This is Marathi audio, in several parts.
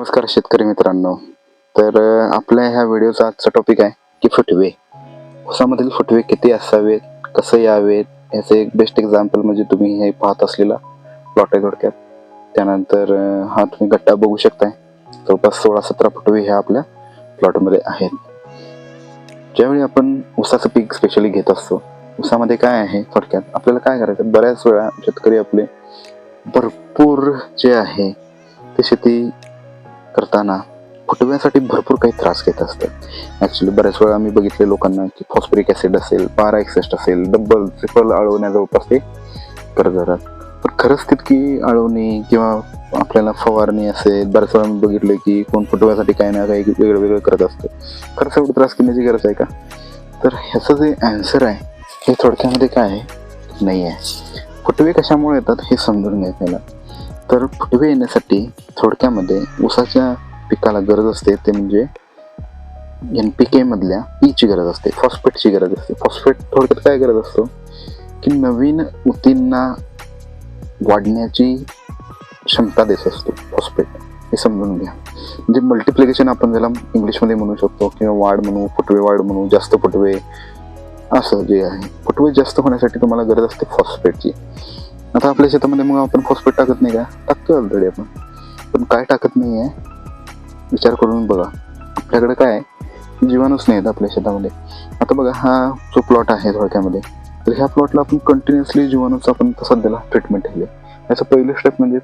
नमस्कार शेतकरी मित्रांनो. तर आपल्या ह्या व्हिडिओचा आजचा टॉपिक आहे की फुटवे. ऊसामधील फुटवे किती असावेत? कसं यावेत? याचं एक बेस्ट एक्झाम्पल म्हणजे तुम्ही हे पाहत असलेला प्लॉट आहे थोडक्यात. त्यानंतर हा तुम्ही गट्टा बघू शकताय. जवळपास सोळा सतरा फुटवे ह्या आपल्या प्लॉटमध्ये आहेत. ज्यावेळी आपण ऊसाचं पीक स्पेशली घेत असतो ऊसामध्ये काय आहे थोडक्यात? आपल्याला काय करायचं? बऱ्याच वेळा शेतकरी आपले भरपूर जे आहे ते शेती करताना फुटव्यासाठी भरपूर काही त्रास घेत असतात ॲक्च्युली बऱ्याच वेळा आम्ही बघितले लोकांना की फॉस्फरिक ॲसिड असेल पारा एक्सेस्ट असेल डबल ट्रिपल आळवण्या जवळपास ते करत जातात. पण खरंच तितकी आळवणी किंवा आपल्याला फवारणी असेल बऱ्याच वेळा मी बघितलं की कोण फुटव्यासाठी काही ना काही वेगळं वेगळं करत असतं. खरंच एवढं त्रास घेण्याची गरज आहे का? तर ह्याचं जे ॲन्सर आहे हे थोडक्यामध्ये काय आहे? नाही आहे. फुटवे कशामुळे येतात हे समजून घ्यायला तर फुटवे येण्यासाठी थोडक्यामध्ये ऊसाच्या पिकाला गरज असते ते म्हणजे एन पी के मधल्या e पीची गरज असते फॉस्फेटची गरज असते. फॉस्फेट थोडक्यात काय गरज असतो? की नवीन उतींना वाढण्याची क्षमता देत असतो फॉस्फेट हे समजून घ्या. म्हणजे मल्टिप्लिकेशन आपण ज्याला इंग्लिशमध्ये म्हणू शकतो किंवा वाढ म्हणू फुटवे वाढ म्हणू जास्त फुटवे असं जे आहे. फुटवे जास्त होण्यासाठी तुम्हाला गरज असते फॉस्फेटची आता आपल्या शेतामध्ये मग आपण फॉस्फेट टाकत नाही का? टाकतो ऑलरेडी आपण. पण काय टाकत नाही आहे विचार करून बघा. आपल्याकडे काय आहे? जीवाणूच नाही आहेत आपल्या शेतामध्ये. आता बघा हा जो प्लॉट आहे थोडक्यामध्ये तर ह्या प्लॉटला आपण कंटिन्युअसली जीवाणूचा आपण सध्याला ट्रीटमेंट ठेवले याचं पहिलं स्टेप म्हणजे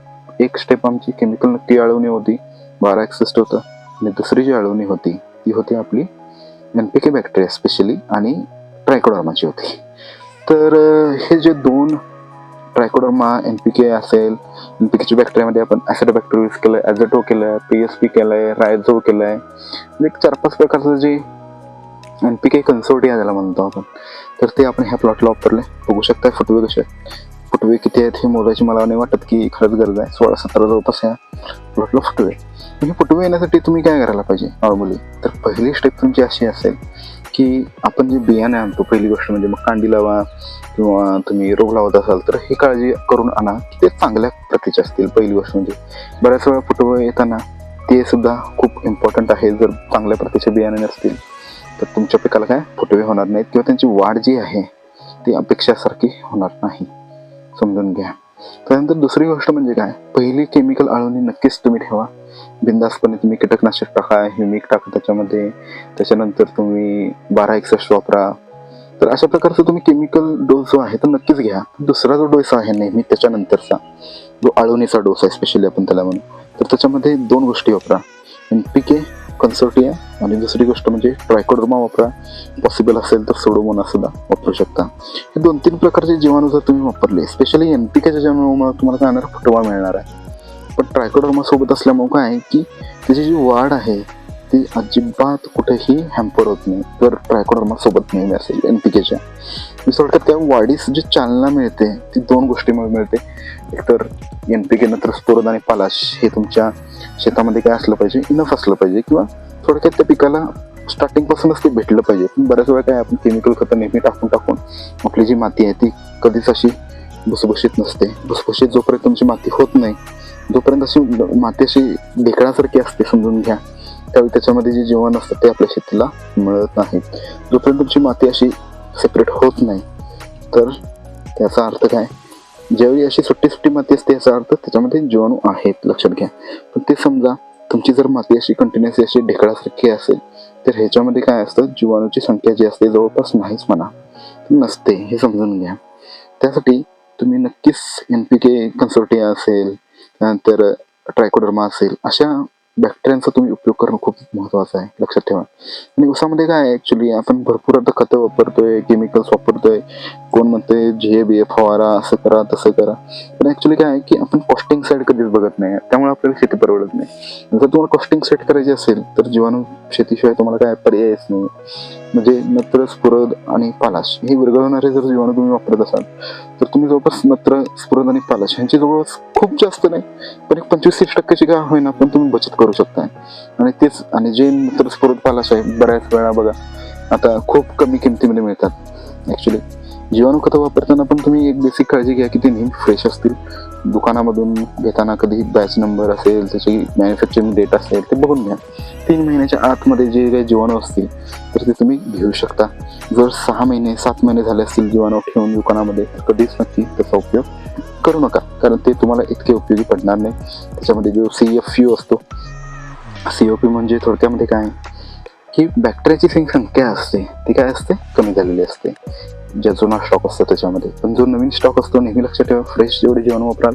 एक स्टेप आमची केमिकल नक्की अळवणी होती. बारा एक्सिस्ट होतं. आणि दुसरी जी अळवणी होती ती होती आपली N P K bacteria specially आणि ट्रायकोडॉर्माची होती. तर हे जे दोन ट्रायकोडर्मा एन पी के असेल एन पी केच्या बॅक्टेरियामध्ये आपण ॲसिडोबॅक्टर यूज केलं आहे ॲझेटो केलं आहे पी एस पी केलं आहे रायझो केलं आहे म्हणजे चार पाच प्रकारचं जे एन पी के कन्सोर्टिया ज्याला म्हणतो आपण तर ते आपण ह्या प्लॉटला वापरले बघू शकता फोटो कसे फुटवे किती आहेत हे मोजायची मला नाही वाटत की खरंच गरज आहे. सोळा सतरा जवळपास ह्या प्लॉटला फुटवे. हे फुटवे येण्यासाठी तुम्ही काय करायला पाहिजे नॉर्मली तर पहिली स्टेप तुमची अशी असेल की आपण जे बियाणे आणतो पहिली गोष्ट म्हणजे मग कांडी लावा किंवा तुम्ही रोग लावत असाल तर ही काळजी करून आणा की ते चांगल्या प्रतीचे असतील पहिली गोष्ट म्हणजे. बऱ्याच वेळा फुटवे येताना ते सुद्धा खूप इम्पॉर्टंट आहे जर चांगल्या प्रतीचे बियाणे नसतील तर तुमच्या पिकाला काय? फुटवे होणार नाहीत किंवा त्यांची वाढ जी आहे ती अपेक्षासारखी होणार नाही. समजून घ्या. त्यानंतर दुसरी गोष्ट म्हणजे काय? पहिली केमिकल आळवणी नक्कीच तुम्ही ठेवा. बिंदासपणे तुम्ही कीटकनाशक टाका ह्युमिक टाका त्याच्यामध्ये. त्याच्यानंतर तुम्ही बारा एकसष्ट वापरा. तर अशा प्रकारचा तुम्ही केमिकल डोस जो आहे तो नक्कीच घ्या. दुसरा जो डोस आहे नेहमी त्याच्यानंतरचा जो आळवणीचा डोस आहे स्पेशली आपण त्याला म्हणू. तर त्याच्यामध्ये दोन गोष्टी वापरा. एन पी के कन्सर्टिया आणि दुसरी गोष्ट म्हणजे ट्रायकोडर्मा वापरा. पॉसिबल असेल तर सोडोमोना सुद्धा वापरू शकता. हे दोन तीन प्रकारचे जीवाणू जर तुम्ही वापरले. स्पेशली एन पी केच्या जीवाणूमुळे तुम्हाला काय होणार? फुटवा मिळणार आहे. पण ट्रायकोडर्मा सोबत असल्यामुळे काय आहे की त्याची जी वाढ आहे ती अजिबात कुठेही हॅम्पर होत नाही. तर ट्रायकोडर्मा सोबत नेहमी असेल एन पी केच्या मी थोडक्यात त्या वाढीस जी चालना मिळते ती दोन गोष्टीमुळे मिळते. एकतर एन पी के नंतर स्पोरद आणि पालाश हे तुमच्या शेतामध्ये काय असलं पाहिजे इनफ असलं पाहिजे किंवा थोडक्यात त्या पिकाला स्टार्टिंगपासूनच ते भेटलं पाहिजे. पण बऱ्याच वेळा काय आपण केमिकल खतं नेहमी टाकून टाकून आपली जी माती आहे ती कधीच अशी भुसभुशीत नसते. भुसभुशीत जोपर्यंत तुमची माती होत नाही जोपर्यंत अशी माती अशी ढेकळासारखी असते समजून घ्या. त्यावेळी त्याच्यामध्ये जे जीवन असतं ते आपल्या शेतीला मिळत नाही. जोपर्यंत तुमची माती अशी सेपरेट होत नाही तर त्याचा अर्थ काय? ज्यावेळी अशी सुट्टी सुट्टी माती असते याचा अर्थ त्याच्यामध्ये जीवाणू आहेत लक्षात घ्या. पण ते समजा तुमची जर माती अशी कंटिन्युअसली अशी ढेकळासारखी असेल तर ह्याच्यामध्ये काय असतं? जीवाणूची संख्या जी असते जवळपास नाहीच म्हणा नसते हे समजून घ्या. त्यासाठी तुम्ही नक्कीच एन पी के कन्सोर्टिया असेल त्यानंतर ट्रायकोडर्मा असेल अशा बॅक्टेरियांचा तुम्ही उपयोग करणं खूप महत्त्वाचं आहे लक्षात ठेवा. आणि उसामध्ये काय आहे ॲक्च्युली आपण भरपूर आता खतं वापरतोय केमिकल्स वापरतोय. कोण म्हणतोय झे बी फवारा असं करा तसं करा. पण ॲक्च्युली काय आहे की आपण कॉस्टिंग साईड कधीच बघत नाही. त्यामुळे आपल्याला शेती परवडत नाही. जर तुम्हाला कॉस्टिंग सेट करायची असेल तर जीवाणू शेतीशिवाय तुम्हाला काय पर्यायच नाही. म्हणजे नत्र स्फुरद आणि पालाश हे विरघळवणारे जर जीवाणू तुम्ही वापरत असाल तर तुम्ही जवळपास नत्र स्फुरद आणि पालाश ह्यांची जवळपास खूप जास्त नाही पण एक पंचवीस तीस टक्क्याची काय होईना पण तुम्ही बचत करू शकता आणि तेच आणि जे नत्र स्फुरद पालाश आहे बऱ्याच वेळा बघा आता खूप कमी किमतीमध्ये मिळतात. ॲक्च्युली जीवाणू खतं वापरताना पण तुम्ही एक बेसिक काळजी घ्या की ते नेहमी फ्रेश असतील. दुकानामधून घेताना कधी बॅच नंबर असेल त्याची मॅन्युफॅक्चरिंग डेट असेल ते बघून घ्या. तीन महिन्याच्या आतमध्ये जे काही जीवाणू असतील तर ते तुम्ही घेऊ शकता. जर सहा महिने सात महिने झाले असतील जीवाणू ठेवून दुकानामध्ये तर कधीच नक्की त्याचा उपयोग करू नका. कारण ते तुम्हाला इतके उपयोगी पडणार नाही. त्याच्यामध्ये जो सी एफ यू असतो सी ओ पी म्हणजे थोडक्यामध्ये काय की बॅक्टेरियाची संख्या असते. ती काय असते? कमी झालेली असते. ज्या जुना स्टॉक असतो त्याच्यामध्ये. पण जो नवीन स्टॉक असतो नेहमी लक्षात ठेवा फ्रेश जेवढे जेवण वापराल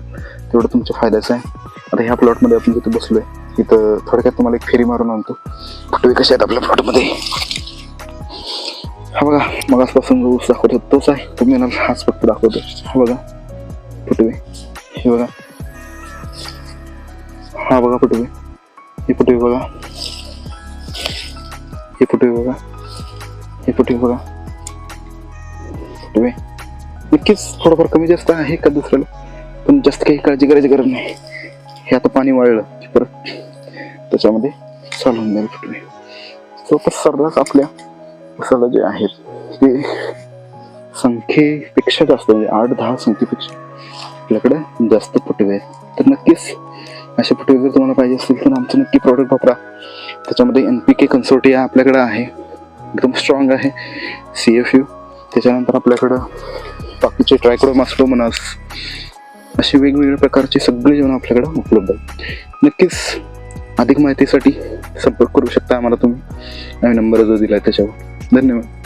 तेवढं तुमच्या फायद्याचं आहे. आता ह्या प्लॉटमध्ये आपण जिथे बसलोय तिथं थोडक्यात तुम्हाला एक फेरी मारून आणतो. फुटवे कसे आहेत आपल्या प्लॉटमध्ये हा बघा मगासपासून जो ऊस दाखवतो तोच आहे. तुम्ही येणार हाच फक्त दाखवतो. हा बघा फुटवे हे. बघा. हा बघा फुटवे हे. फुटवे बघा. हे फुटवे बघा. हे फुटवे बघा. फुटवे नक्कीच थोडंफार कमी जास्त आहे का दुसऱ्याला पण जास्त काही काळजी करायची गरज नाही. हे आता पाणी वाळलं की परत त्याच्यामध्ये चालून जाईल फुटवे जवळपास सर्रास आपल्या उसाला जे आहेत ते संख्येपेक्षा जास्त म्हणजे आठ दहा संख्येपेक्षा आपल्याकडे जास्त फुटवे आहेत. तर नक्कीच असे फुटवे जर तुम्हाला पाहिजे असतील तर आमचं नक्की प्रॉडक्ट वापरा. त्याच्यामध्ये एन पी के कन्सोर्टिया आपल्याकडे आहे. एकदम स्ट्रॉंग आहे. सी एफ यू त्याच्यानंतर आपल्याकडं बाकीचे ट्रायकोडो मास्ट्रोमनस असे वेगवेगळ्या प्रकारचे सगळे जेवण आपल्याकडं उपलब्ध आहेत. नक्कीच अधिक माहितीसाठी संपर्क करू शकता आम्हाला तुम्ही. आम्ही नंबर जो दिला आहे त्याच्यावर. धन्यवाद.